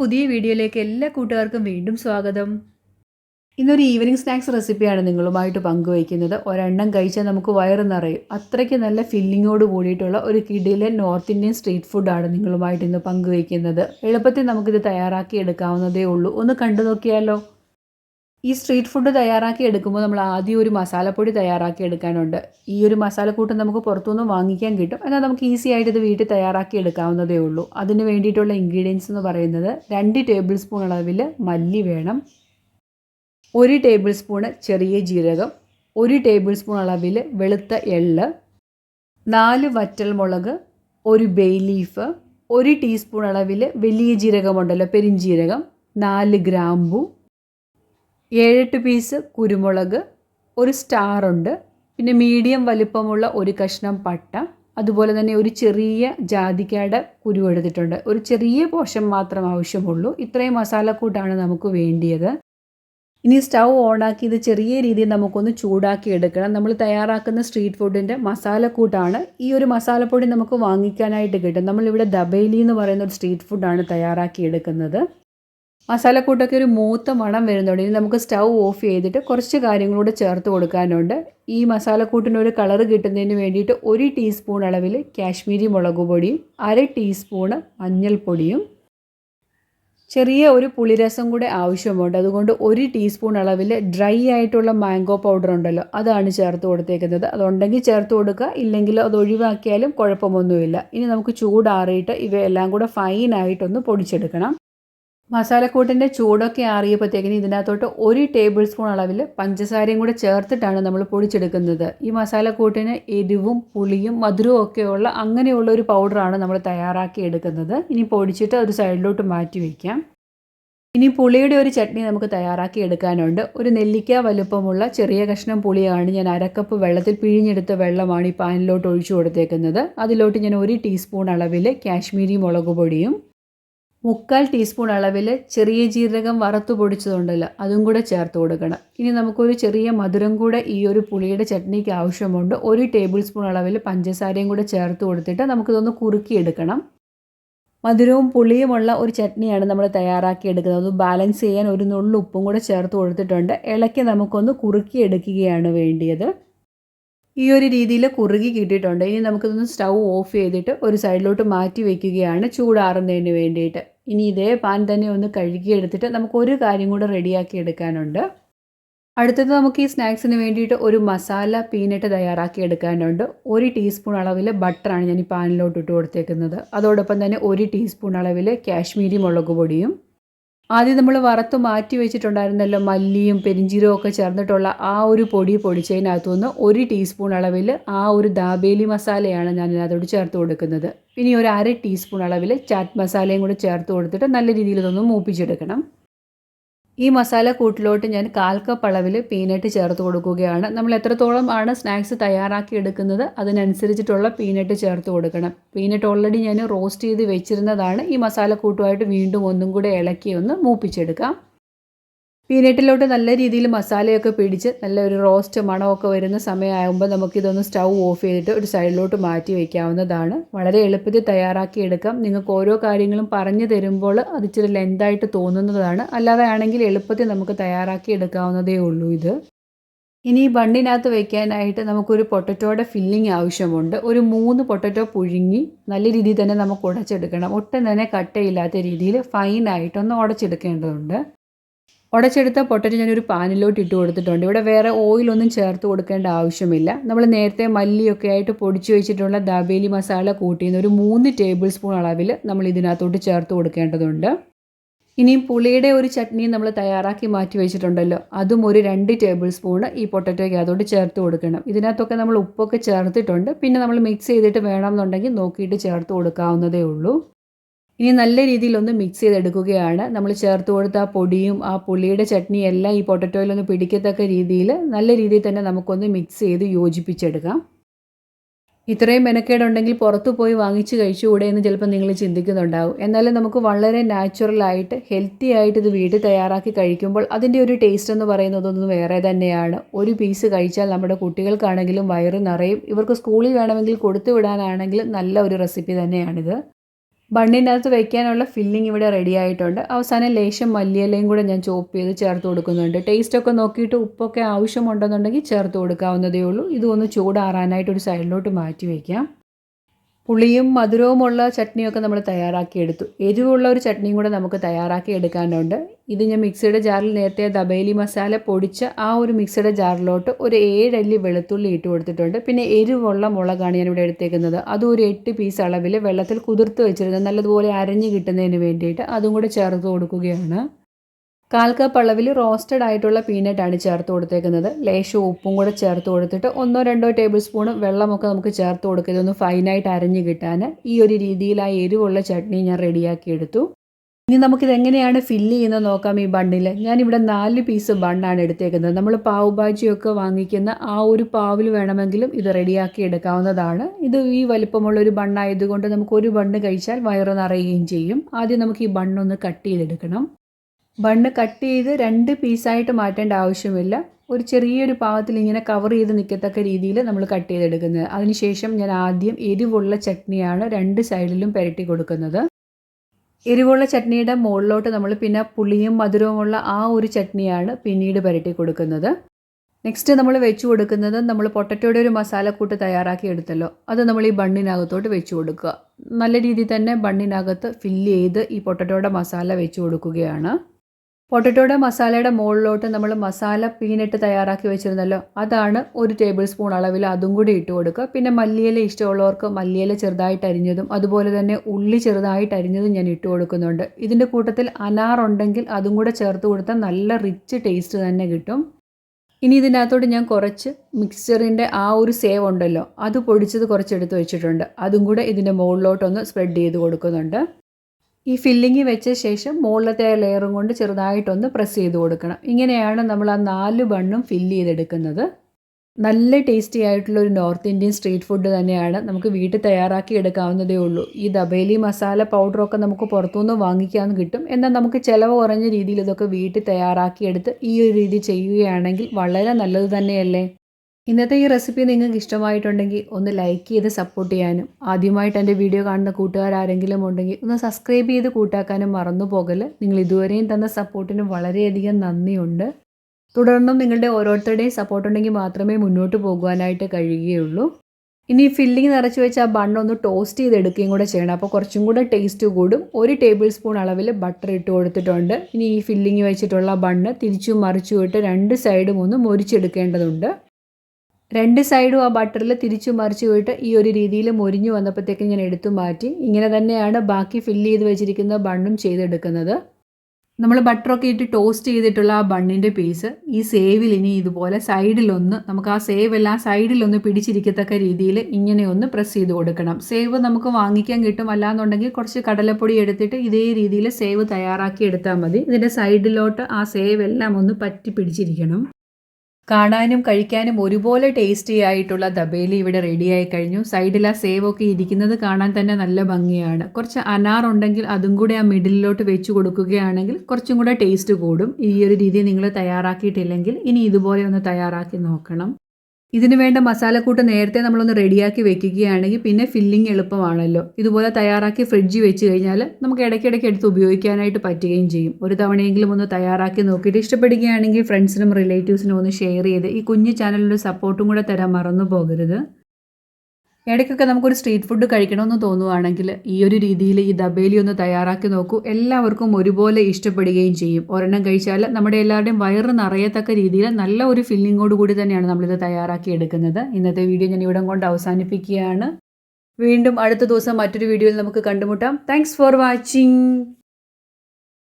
പുതിയ വീഡിയോയിലേക്ക് എല്ലാ കൂട്ടുകാർക്കും വീണ്ടും സ്വാഗതം. ഇന്നൊരു ഈവനിങ് സ്നാക്സ് റെസിപ്പിയാണ് നിങ്ങളുമായിട്ട് പങ്കുവയ്ക്കുന്നത്. ഒരെണ്ണം കഴിച്ചാൽ നമുക്ക് വയറ് നിറയും. അത്രയ്ക്ക് നല്ല ഫില്ലിങ്ങോട് കൂടിയിട്ടുള്ള ഒരു കിടിലെ നോർത്ത് ഇന്ത്യൻ സ്ട്രീറ്റ് ഫുഡാണ് നിങ്ങളുമായിട്ട് ഇന്ന് പങ്കുവയ്ക്കുന്നത്. എളുപ്പത്തിൽ നമുക്കിത് തയ്യാറാക്കി എടുക്കാവുന്നതേ ഉള്ളൂ. ഒന്ന് കണ്ടു നോക്കിയാലോ? ഈ സ്ട്രീറ്റ് ഫുഡ് തയ്യാറാക്കി എടുക്കുമ്പോൾ നമ്മൾ ആദ്യം ഒരു മസാലപ്പൊടി തയ്യാറാക്കി എടുക്കാനുണ്ട്. ഈ ഒരു മസാലക്കൂട്ട് നമുക്ക് പുറത്തുനിന്ന് വാങ്ങിക്കാൻ കിട്ടും. എന്നാൽ നമുക്ക് ഈസി ആയിട്ട് ഇത് വീട്ടിൽ തയ്യാറാക്കി എടുക്കാവുന്നതേ ഉള്ളൂ. അതിന് വേണ്ടിയിട്ടുള്ള ഇൻഗ്രീഡിയൻസ് എന്ന് പറയുന്നത് രണ്ട് ടേബിൾ സ്പൂൺ അളവിൽ മല്ലി വേണം. ഒരു ടേബിൾ സ്പൂണ് ചെറിയ ജീരകം. ഒരു ടേബിൾ സ്പൂൺ അളവിൽ വെളുത്ത എള്ള്. നാല് വറ്റൽ മുളക് ഒരു ബേ ലീഫ് ഒരു ടീസ്പൂൺ അളവിൽ വലിയ ജീരകമുണ്ടല്ലോ പെരിഞ്ജീരകം നാല് ഗ്രാമ്പു. ഏഴെട്ട് പീസ് കുരുമുളക് ഒരു സ്റ്റാറുണ്ട് പിന്നെ മീഡിയം വലിപ്പമുള്ള ഒരു കഷ്ണം പട്ട അതുപോലെ തന്നെ ഒരു ചെറിയ ജാതിക്കയുടെ കുരു എടുത്തിട്ടുണ്ട്. ഒരു ചെറിയ പോഷൻ മാത്രം ആവശ്യമുള്ളൂ. ഇത്രയും മസാലക്കൂട്ടാണ് നമുക്ക് വേണ്ടിയത്. ഇനി സ്റ്റൗ ഓണാക്കി ഇത് ചെറിയ രീതിയിൽ നമുക്കൊന്ന് ചൂടാക്കി എടുക്കണം. നമ്മൾ തയ്യാറാക്കുന്ന സ്ട്രീറ്റ് ഫുഡിന്റെ മസാലക്കൂട്ടാണ്. ഈ ഒരു മസാലപ്പൊടി നമുക്ക് വാങ്ങിക്കാനായിട്ട് കിട്ടും. നമ്മളിവിടെ ദബേലി എന്ന് പറയുന്ന ഒരു സ്ട്രീറ്റ് ഫുഡാണ് തയ്യാറാക്കി എടുക്കുന്നത്. മസാലക്കൂട്ടൊക്കെ ഒരു മൂത്ത മണം വരുന്നുണ്ട്. ഇനി നമുക്ക് സ്റ്റൗ ഓഫ് ചെയ്തിട്ട് കുറച്ച് കാര്യങ്ങളൂടെ ചേർത്ത് കൊടുക്കാനുണ്ട്. ഈ മസാലക്കൂട്ടിന് ഒരു കളറ് കിട്ടുന്നതിന് വേണ്ടിയിട്ട് ഒരു ടീസ്പൂൺ അളവിൽ കാശ്മീരി മുളക് പൊടിയും അര ടീസ്പൂണ് മഞ്ഞൾപ്പൊടിയും ചെറിയ ഒരു പുളിരസം കൂടെ ആവശ്യമുണ്ട്. അതുകൊണ്ട് ഒരു ടീസ്പൂൺ അളവിൽ ഡ്രൈ ആയിട്ടുള്ള മാംഗോ പൗഡർ ഉണ്ടല്ലോ അതാണ് ചേർത്ത് കൊടുത്തേക്കുന്നത്. അതുണ്ടെങ്കിൽ ചേർത്ത് കൊടുക്കുക ഇല്ലെങ്കിൽ അത് ഒഴിവാക്കിയാലും കുഴപ്പമൊന്നുമില്ല. ഇനി നമുക്ക് ചൂടാറിയിട്ട് ഇവയെല്ലാം കൂടെ ഫൈനായിട്ടൊന്ന് പൊടിച്ചെടുക്കണം. മസാലക്കൂട്ടിന്റെ ചൂടൊക്കെ ആറിയപ്പോഴത്തേക്കിന് ഇതിനകത്തോട്ട് ഒരു ടേബിൾ സ്പൂൺ അളവിൽ പഞ്ചസാരയും കൂടെ ചേർത്തിട്ടാണ് നമ്മൾ പൊടിച്ചെടുക്കുന്നത്. ഈ മസാലക്കൂട്ടിന് എരിവും പുളിയും മധുരവും ഒക്കെയുള്ള അങ്ങനെയുള്ള ഒരു പൗഡറാണ് നമ്മൾ തയ്യാറാക്കി എടുക്കുന്നത്. ഇനി പൊടിച്ചിട്ട് ഒരു സൈഡിലോട്ട് മാറ്റി വയ്ക്കാം. ഇനി പുളിയുടെ ഒരു ചട്നി നമുക്ക് തയ്യാറാക്കി എടുക്കാനുണ്ട്. ഒരു നെല്ലിക്ക വലുപ്പമുള്ള ചെറിയ കഷ്ണം പുളിയാണ് ഞാൻ അരക്കപ്പ് വെള്ളത്തിൽ പിഴിഞ്ഞെടുത്ത വെള്ളമാണ് ഈ പാനിലോട്ട് ഒഴിച്ചു കൊടുത്തേക്കുന്നത്. അതിലോട്ട് ഞാൻ ഒരു ടീസ്പൂൺ അളവിൽ കാശ്മീരി മുളക് പൊടിയും മുക്കാൽ ടീസ്പൂൺ അളവിൽ ചെറിയ ജീരകം വറുത്തു പൊടിച്ചതുണ്ടല്ലോ അതും കൂടെ ചേർത്ത് കൊടുക്കണം. ഇനി നമുക്കൊരു ചെറിയ മധുരം കൂടെ ഈ ഒരു പുളിയുടെ ചട്നിക്ക് ആവശ്യമുണ്ട്. ഒരു ടേബിൾ സ്പൂൺ അളവിൽ പഞ്ചസാരയും കൂടെ ചേർത്ത് കൊടുത്തിട്ട് നമുക്കിതൊന്ന് കുറുക്കിയെടുക്കണം. മധുരവും പുളിയുമുള്ള ഒരു ചട്നിയാണ് നമ്മൾ തയ്യാറാക്കി എടുക്കുന്നത്. അത് ബാലൻസ് ചെയ്യാൻ ഒരു നുള്ളു ഉപ്പും കൂടെ ചേർത്ത് കൊടുത്തിട്ടുണ്ട്. ഇളക്കി നമുക്കൊന്ന് കുറുക്കിയെടുക്കുകയാണ് വേണ്ടിയത്. ഈ ഒരു രീതിയിൽ കുറുകി കിട്ടിയിട്ടുണ്ട്. ഇനി നമുക്കിതൊന്ന് സ്റ്റൗ ഓഫ് ചെയ്തിട്ട് ഒരു സൈഡിലോട്ട് മാറ്റി വയ്ക്കുകയാണ് ചൂടാറുന്നതിന് വേണ്ടിയിട്ട്. ഇനി ഇതേ പാൻ തന്നെ ഒന്ന് കഴുകിയെടുത്തിട്ട് നമുക്ക് ഒരു കാര്യം കൂടെ റെഡിയാക്കി എടുക്കാനുണ്ട്. അടുത്തത് നമുക്ക് ഈ സ്നാക്സിന് വേണ്ടിയിട്ട് ഒരു മസാല പീനട്ട് തയ്യാറാക്കി എടുക്കാനുണ്ട്. ഒരു ടീസ്പൂൺ അളവിൽ ബട്ടറാണ് ഞാൻ ഈ പാനിലോട്ട് ഇട്ട് കൊടുത്തേക്കുന്നത്. അതോടൊപ്പം തന്നെ ഒരു ടീസ്പൂൺ അളവിൽ കാശ്മീരി മുളക് പൊടിയും ആദ്യം നമ്മൾ വറുത്ത് മാറ്റി വെച്ചിട്ടുണ്ടായിരുന്നല്ലോ മല്ലിയും പെരിഞ്ചീരവും ഒക്കെ ചേർന്നിട്ടുള്ള ആ ഒരു പൊടി പൊടിച്ചതിനകത്തുനിന്ന് ഒരു ടീസ്പൂൺ അളവിൽ ആ ഒരു ദാബേലി മസാലയാണ് ഞാൻ അതോട് ചേർത്ത് കൊടുക്കുന്നത്. ഇനി ഒരു അര ടീസ്പൂൺ അളവിൽ ചാറ്റ് മസാലയും കൂടി ചേർത്ത് കൊടുത്തിട്ട് നല്ല രീതിയിൽ ഇതൊന്ന് മൂപ്പിച്ചെടുക്കണം. ഈ മസാല കൂട്ടിലോട്ട് ഞാൻ കാൽ കപ്പ് അളവിൽ പീനട്ട് ചേർത്ത് കൊടുക്കുകയാണ്. നമ്മൾ എത്രത്തോളം ആണ് സ്നാക്സ് തയ്യാറാക്കി എടുക്കുന്നത് അതിനനുസരിച്ചിട്ടുള്ള പീനട്ട് ചേർത്ത് കൊടുക്കണം. പീനട്ട് ഓൾറെഡി ഞാൻ റോസ്റ്റ് ചെയ്ത് വെച്ചിരുന്നതാണ്. ഈ മസാല കൂട്ടുമായിട്ട് വീണ്ടും ഒന്നും കൂടെ ഇളക്കി ഒന്ന് മൂപ്പിച്ചെടുക്കാം. പീനട്ടിലോട്ട് നല്ല രീതിയിൽ മസാലയൊക്കെ പിടിച്ച് നല്ല ഒരു റോസ്റ്റ് മണമൊക്കെ വരുന്ന സമയമാകുമ്പോൾ നമുക്കിതൊന്ന് സ്റ്റൗ ഓഫ് ചെയ്തിട്ട് ഒരു സൈഡിലോട്ട് മാറ്റി വയ്ക്കാവുന്നതാണ് വളരെ എളുപ്പത്തിൽ തയ്യാറാക്കി എടുക്കാം. നിങ്ങൾക്ക് ഓരോ കാര്യങ്ങളും പറഞ്ഞു തരുമ്പോൾ അത് ഇച്ചിരി ലെന്തായിട്ട് തോന്നുന്നതാണ്. അല്ലാതെ ആണെങ്കിൽ എളുപ്പത്തിൽ നമുക്ക് തയ്യാറാക്കി എടുക്കാവുന്നതേ ഉള്ളൂ ഇത്. ഇനി ഈ ബണ്ണിനകത്ത് വയ്ക്കാനായിട്ട് നമുക്കൊരു പൊട്ടറ്റോയുടെ ഫില്ലിംഗ് ആവശ്യമുണ്ട്. ഒരു മൂന്ന് പൊട്ടറ്റോ പുഴുങ്ങി നല്ല രീതിയിൽ തന്നെ നമുക്ക് ഉടച്ചെടുക്കണം. ഒട്ടും തന്നെ കട്ടയില്ലാത്ത രീതിയിൽ ഫൈനായിട്ടൊന്ന് ഉടച്ചെടുക്കേണ്ടതുണ്ട്. ഉടച്ചെടുത്ത പൊട്ടറ്റ് ഞാനൊരു പാനിലോട്ട് ഇട്ട് കൊടുത്തിട്ടുണ്ട്. ഇവിടെ വേറെ ഓയിലൊന്നും ചേർത്ത് കൊടുക്കേണ്ട ആവശ്യമില്ല. നമ്മൾ നേരത്തെ മല്ലിയൊക്കെ ആയിട്ട് പൊടിച്ചു വെച്ചിട്ടുള്ള ദാബേലി മസാല കൂട്ടിയുന്ന ഒരു മൂന്ന് ടേബിൾ സ്പൂൺ അളവിൽ നമ്മൾ ഇതിനകത്തോട്ട് ചേർത്ത് കൊടുക്കേണ്ടതുണ്ട്. ഇനിയും പുളിയുടെ ഒരു ചട്നി നമ്മൾ തയ്യാറാക്കി മാറ്റി വെച്ചിട്ടുണ്ടല്ലോ. അതും ഒരു രണ്ട് ടേബിൾ സ്പൂൺ ഈ പൊട്ടറ്റോയ്ക്ക് അതോട് ചേർത്ത് കൊടുക്കണം. ഇതിനകത്തൊക്കെ നമ്മൾ ഉപ്പൊക്കെ ചേർത്തിട്ടുണ്ട്. പിന്നെ നമ്മൾ മിക്സ് ചെയ്തിട്ട് വേണമെന്നുണ്ടെങ്കിൽ നോക്കിയിട്ട് ചേർത്ത് കൊടുക്കാവുന്നതേ ഉള്ളൂ. ഇനി നല്ല രീതിയിൽ ഒന്ന് മിക്സ് ചെയ്തെടുക്കുകയാണ്. നമ്മൾ ചേർത്ത് കൊടുത്ത ആ പൊടിയും ആ പുളിയുടെ ചട്നിയും എല്ലാം ഈ പൊട്ടറ്റോയിലൊന്ന് പിടിക്കത്തക്ക രീതിയിൽ നല്ല രീതിയിൽ തന്നെ നമുക്കൊന്ന് മിക്സ് ചെയ്ത് യോജിപ്പിച്ചെടുക്കാം. ഇത്രയും മെനക്കേടുണ്ടെങ്കിൽ പുറത്തു പോയി വാങ്ങിച്ച് കഴിച്ചുകൂടെ എന്ന് ചിലപ്പോൾ നിങ്ങൾ ചിന്തിക്കുന്നുണ്ടാവും. എന്നാലും നമുക്ക് വളരെ നാച്ചുറലായിട്ട് ഹെൽത്തി ആയിട്ട് ഇത് വീട്ടിൽ തയ്യാറാക്കി കഴിക്കുമ്പോൾ അതിന്റെ ഒരു ടേസ്റ്റ് എന്ന് പറയുന്നതൊന്നും വേറെ തന്നെയാണ്. ഒരു പീസ് കഴിച്ചാൽ നമ്മുടെ കുട്ടികൾക്കാണെങ്കിലും വയറ് നിറയും. ഇവർക്ക് സ്കൂളിൽ വേണമെങ്കിൽ കൊടുത്തു വിടാനാണെങ്കിലും നല്ല ഒരു റെസിപ്പി തന്നെയാണിത്. ബണ്ണിനകത്ത് വെക്കാനുള്ള ഫില്ലിംഗ് ഇവിടെ റെഡി ആയിട്ടുണ്ട്. അവസാനം ലേശം മല്ലിയിലയും കൂടെ ഞാൻ ചോപ്പ് ചെയ്ത് ചേർത്ത് കൊടുക്കുന്നുണ്ട്. ടേസ്റ്റൊക്കെ നോക്കിയിട്ട് ഉപ്പൊക്കെ ആവശ്യമുണ്ടെന്നുണ്ടെങ്കിൽ ചേർത്ത് കൊടുക്കാവുന്നതേ ഉള്ളൂ. ഇതൊന്ന് ചൂടാറാനായിട്ട് ഒരു സൈഡിലോട്ട് മാറ്റി വയ്ക്കാം പുളിയും മധുരവുമുള്ള ചട്നിയൊക്കെ നമ്മൾ തയ്യാറാക്കിയെടുത്തു. എരിവുള്ള ഒരു ചട്നിയും കൂടെ നമുക്ക് തയ്യാറാക്കി എടുക്കാനുണ്ട് ഇത് ഞാൻ മിക്സിയുടെ ജാറിൽ നേരത്തെ ദബേലി മസാല പൊടിച്ച ആ ഒരു മിക്സിയുടെ ജാറിലോട്ട് ഒരു ഏഴല്ലി വെളുത്തുള്ളി ഇട്ട് കൊടുത്തിട്ടുണ്ട്. പിന്നെ എരിവുള്ള മുളകാണ് ഞാൻ ഇവിടെ എടുത്തേക്കുന്നത്. അതും ഒരു എട്ട് പീസ് അളവിൽ വെള്ളത്തിൽ കുതിർത്ത് വെച്ചിരുന്നത്. നല്ലതുപോലെ അരഞ്ഞ് കിട്ടുന്നതിന് വേണ്ടിയിട്ട് അതും കൂടെ ചേർത്ത് കൊടുക്കുകയാണ്. കാൽ കപ്പ് അളവിൽ റോസ്റ്റഡ് ആയിട്ടുള്ള പീനട്ടാണ് ചേർത്ത് കൊടുത്തേക്കുന്നത്. ലേശം ഉപ്പും കൂടെ ചേർത്ത് കൊടുത്തിട്ട് ഒന്നോ രണ്ടോ ടേബിൾ സ്പൂൺ വെള്ളമൊക്കെ നമുക്ക് ചേർത്ത് കൊടുക്കരുത്. ഒന്ന് ഫൈനായിട്ട് അരഞ്ഞ് കിട്ടാൻ. ഈ ഒരു രീതിയിൽ ആ എരിവുള്ള ചട്നി ഞാൻ റെഡിയാക്കി എടുത്തു. ഇനി നമുക്കിത് എങ്ങനെയാണ് ഫില്ല് ചെയ്യുന്നത് നോക്കാം ഈ ബണ്ണിൽ ഞാനിവിടെ നാല് പീസ് ബണ്ണാണ് എടുത്തേക്കുന്നത്. നമ്മൾ പാവ് ഭാജിയൊക്കെ വാങ്ങിക്കുന്ന ആ ഒരു പാവിൽ വേണമെങ്കിലും ഇത് റെഡിയാക്കി എടുക്കാവുന്നതാണ്. ഇത് ഈ വലിപ്പമുള്ള ഒരു ബണ്ണായതുകൊണ്ട് നമുക്ക് ഒരു ബണ്ണ് കഴിച്ചാൽ വയറ് നിറയുകയും ചെയ്യും. ആദ്യം നമുക്ക് ഈ ബണ്ണൊന്ന് കട്ട് ചെയ്തെടുക്കണം. ബണ്ണ് കട്ട് ചെയ്ത് രണ്ട് പീസായിട്ട് മാറ്റേണ്ട ആവശ്യമില്ല. ഒരു ചെറിയൊരു പാകത്തിൽ ഇങ്ങനെ കവർ ചെയ്ത് നിൽക്കത്തക്ക രീതിയിൽ നമ്മൾ കട്ട് ചെയ്തെടുക്കുന്നത്. അതിനുശേഷം ഞാൻ ആദ്യം എരിവുള്ള ചട്നിയാണ് രണ്ട് സൈഡിലും പുരട്ടി കൊടുക്കുന്നത്. എരിവുള്ള ചട്നിയുടെ മുകളിലോട്ട് നമ്മൾ പിന്നെ പുളിയും മധുരവുമുള്ള ആ ഒരു ചട്നിയാണ് പിന്നീട് പുരട്ടി കൊടുക്കുന്നത്. നെക്സ്റ്റ് നമ്മൾ വെച്ച് കൊടുക്കുന്നത് നമ്മൾ പൊട്ടറ്റോയുടെ ഒരു മസാലക്കൂട്ട് തയ്യാറാക്കി എടുത്തല്ലോ. അത് നമ്മൾ ഈ ബണ്ണിനകത്തോട്ട് വെച്ച് കൊടുക്കുക. നല്ല രീതിയിൽ തന്നെ ബണ്ണിനകത്ത് ഫില്ല് ചെയ്ത് ഈ പൊട്ടറ്റോയുടെ മസാല വെച്ച് കൊടുക്കുകയാണ്. പൊട്ടറ്റോയുടെ മസാലയുടെ മുകളിലോട്ട് നമ്മൾ മസാല പീനട്ട് തയ്യാറാക്കി വെച്ചിരുന്നല്ലോ അതാണ് ഒരു ടേബിൾ സ്പൂൺ അളവിൽ അതും കൂടി ഇട്ട് കൊടുക്കുക. പിന്നെ മല്ലിയില ഇഷ്ടമുള്ളവർക്ക് മല്ലിയില ചെറുതായിട്ട് അരിഞ്ഞതും അതുപോലെ തന്നെ ഉള്ളി ചെറുതായിട്ട് അരിഞ്ഞതും ഞാൻ ഇട്ട് കൊടുക്കുന്നുണ്ട്. ഇതിന്റെ കൂട്ടത്തിൽ അനാർ ഉണ്ടെങ്കിൽ അതും കൂടെ ചേർത്ത് കൊടുത്താൽ നല്ല റിച്ച് ടേസ്റ്റ് തന്നെ കിട്ടും. ഇനി ഇതിനകത്തോട്ട് ഞാൻ കുറച്ച് മിക്സ്ചറിന്റെ ആ ഒരു സേവ് ഉണ്ടല്ലോ അത് പൊടിച്ചത് കുറച്ച് എടുത്ത് വെച്ചിട്ടുണ്ട്. അതും കൂടെ ഇതിന്റെ മുകളിലോട്ടൊന്ന് സ്പ്രെഡ് ചെയ്ത് കൊടുക്കുന്നുണ്ട്. ഈ ഫില്ലിങ് വെച്ച ശേഷം മുകളിലത്തെ ലെയറും കൊണ്ട് ചെറുതായിട്ടൊന്ന് പ്രസ് ചെയ്ത് കൊടുക്കണം. ഇങ്ങനെയാണ് നമ്മൾ ആ നാല് ബണ്ണും ഫില്ല് ചെയ്തെടുക്കുന്നത്. നല്ല ടേസ്റ്റി ആയിട്ടുള്ള ഒരു നോർത്ത് ഇന്ത്യൻ സ്ട്രീറ്റ് ഫുഡ് തന്നെയാണ് നമുക്ക് വീട്ടിൽ തയ്യാറാക്കി എടുക്കാവുന്നതേ ഉള്ളൂ. ഈ ദബേലി മസാല പൗഡറൊക്കെ നമുക്ക് പുറത്തുനിന്ന് വാങ്ങിക്കാൻ കിട്ടും. എന്നാൽ നമുക്ക് ചിലവ് കുറഞ്ഞ രീതിയിൽ ഇതൊക്കെ വീട്ടിൽ തയ്യാറാക്കിയെടുത്ത് ഈ ഒരു രീതി ചെയ്യുകയാണെങ്കിൽ വളരെ നല്ലത് തന്നെയല്ലേ? ഇന്നത്തെ ഈ റെസിപ്പി നിങ്ങൾക്ക് ഇഷ്ടമായിട്ടുണ്ടെങ്കിൽ ഒന്ന് ലൈക്ക് ചെയ്ത് സപ്പോർട്ട് ചെയ്യാനും ആദ്യമായിട്ട് എന്റെ വീഡിയോ കാണുന്ന കൂട്ടുകാർ ആരെങ്കിലും ഉണ്ടെങ്കിൽ ഒന്ന് സബ്സ്ക്രൈബ് ചെയ്ത് കൂട്ടാക്കാനും മറന്നു പോകൽ. നിങ്ങൾ ഇതുവരെയും തന്ന സപ്പോർട്ടിന് വളരെയധികം നന്ദിയുണ്ട്. തുടർന്നും നിങ്ങളുടെ ഓരോരുത്തരുടെയും സപ്പോർട്ട് ഉണ്ടെങ്കിൽ മാത്രമേ മുന്നോട്ട് പോകുവാനായിട്ട് കഴിയുകയുള്ളൂ. ഇനി ഫില്ലിങ് നിറച്ച് വെച്ച് ആ ബണ്ണൊന്ന് ടോസ്റ്റ് ചെയ്തെടുക്കുകയും കൂടെ ചെയ്യണം. അപ്പോൾ കുറച്ചും കൂടെ ടേസ്റ്റ് കൂടും. ഒരു ടേബിൾ സ്പൂൺ അളവിൽ ബട്ടർ ഇട്ട് കൊടുത്തിട്ടുണ്ട്. ഇനി ഈ ഫില്ലിങ് വെച്ചിട്ടുള്ള ബണ്ണ് തിരിച്ചും മറിച്ചും ഇട്ട് രണ്ട് സൈഡും ഒന്ന് മൊരിച്ചെടുക്കേണ്ടതുണ്ട്. രണ്ട് സൈഡും ആ ബട്ടറിൽ തിരിച്ചു മറിച്ച് പോയിട്ട് ഈ ഒരു രീതിയിൽ മൊരിഞ്ഞു വന്നപ്പോഴത്തേക്കും ഞാൻ എടുത്തു മാറ്റി. ഇങ്ങനെ തന്നെയാണ് ബാക്കി ഫില്ല് ചെയ്ത് വെച്ചിരിക്കുന്ന ബണ്ണും ചെയ്തെടുക്കുന്നത്. നമ്മൾ ബട്ടറൊക്കെ ഇട്ട് ടോസ്റ്റ് ചെയ്തിട്ടുള്ള ആ ബണ്ണിന്റെ പീസ് ഈ സേവിൽ ഇനി ഇതുപോലെ സൈഡിലൊന്ന് നമുക്ക് ആ സേവ് എല്ലാം സൈഡിലൊന്ന് പിടിച്ചിരിക്കത്തക്ക രീതിയിൽ ഇങ്ങനെ ഒന്ന് പ്രസ് ചെയ്ത് കൊടുക്കണം. സേവ് നമുക്ക് വാങ്ങിക്കാൻ കിട്ടും അല്ലാന്നുണ്ടെങ്കിൽ കുറച്ച് കടലപ്പൊടി എടുത്തിട്ട് ഇതേ രീതിയിൽ സേവ് തയ്യാറാക്കി എടുത്താൽ മതി. ഇതിന്റെ സൈഡിലോട്ട് ആ സേവ് എല്ലാം ഒന്ന് പറ്റി പിടിച്ചിരിക്കണം. കാണാനും കഴിക്കാനും ഒരുപോലെ ടേസ്റ്റി ആയിട്ടുള്ള ദബേലി ഇവിടെ റെഡിയായി കഴിഞ്ഞു. സൈഡിൽ ആ സേവൊക്കെ ഇരിക്കുന്നത് കാണാൻ തന്നെ നല്ല ഭംഗിയാണ്. കുറച്ച് അനാർ ഉണ്ടെങ്കിൽ അതും കൂടെ ആ മിഡിലിലോട്ട് വെച്ച് കൊടുക്കുകയാണെങ്കിൽ കുറച്ചും കൂടെ ടേസ്റ്റ് കൂടും. ഈ ഒരു രീതി നിങ്ങൾ തയ്യാറാക്കിയിട്ടില്ലെങ്കിൽ ഇനി ഇതുപോലെ ഒന്ന് തയ്യാറാക്കി നോക്കണം. ഇതിന് വേണ്ട മസാലക്കൂട്ട് നേരത്തെ നമ്മളൊന്ന് റെഡിയാക്കി വെക്കുകയാണെങ്കിൽ പിന്നെ ഫില്ലിംഗ് എളുപ്പമാണല്ലോ. ഇതുപോലെ തയ്യാറാക്കി ഫ്രിഡ്ജിൽ വെച്ച് കഴിഞ്ഞാൽ നമുക്ക് ഇടയ്ക്കിടയ്ക്ക് എടുത്ത് ഉപയോഗിക്കാനായിട്ട് പറ്റുകയും ചെയ്യും. ഒരു തവണയെങ്കിലും ഒന്ന് തയ്യാറാക്കി നോക്കിയിട്ട് ഇഷ്ടപ്പെടുകയാണെങ്കിൽ ഫ്രണ്ട്സിനും റിലേറ്റീവ്സിനും ഒന്ന് ഷെയർ ചെയ്ത് ഈ കുഞ്ഞു ചാനലിന്റെ സപ്പോർട്ടും കൂടെ തരാൻ മറന്നു പോകരുത്. ഇടയ്ക്കൊക്കെ നമുക്കൊരു സ്ട്രീറ്റ് ഫുഡ് കഴിക്കണമെന്ന് തോന്നുവാണെങ്കിൽ ഈ ഒരു രീതിയിൽ ഈ ദബേലി ഒന്ന് തയ്യാറാക്കി നോക്കൂ. എല്ലാവർക്കും ഒരുപോലെ ഇഷ്ടപ്പെടുകയും ചെയ്യും. ഒരെണ്ണം കഴിച്ചാൽ നമ്മുടെ എല്ലാവരുടെയും വയറ് നിറയത്തക്ക രീതിയിൽ നല്ല ഒരു ഫില്ലിങ്ങോട് കൂടി തന്നെയാണ് നമ്മളിത് തയ്യാറാക്കി എടുക്കുന്നത്. ഇന്നത്തെ വീഡിയോ ഞാൻ ഇവിടം കൊണ്ട് അവസാനിപ്പിക്കുകയാണ്. വീണ്ടും അടുത്ത ദിവസം മറ്റൊരു വീഡിയോയിൽ നമുക്ക് കണ്ടുമുട്ടാം. Thanks for watching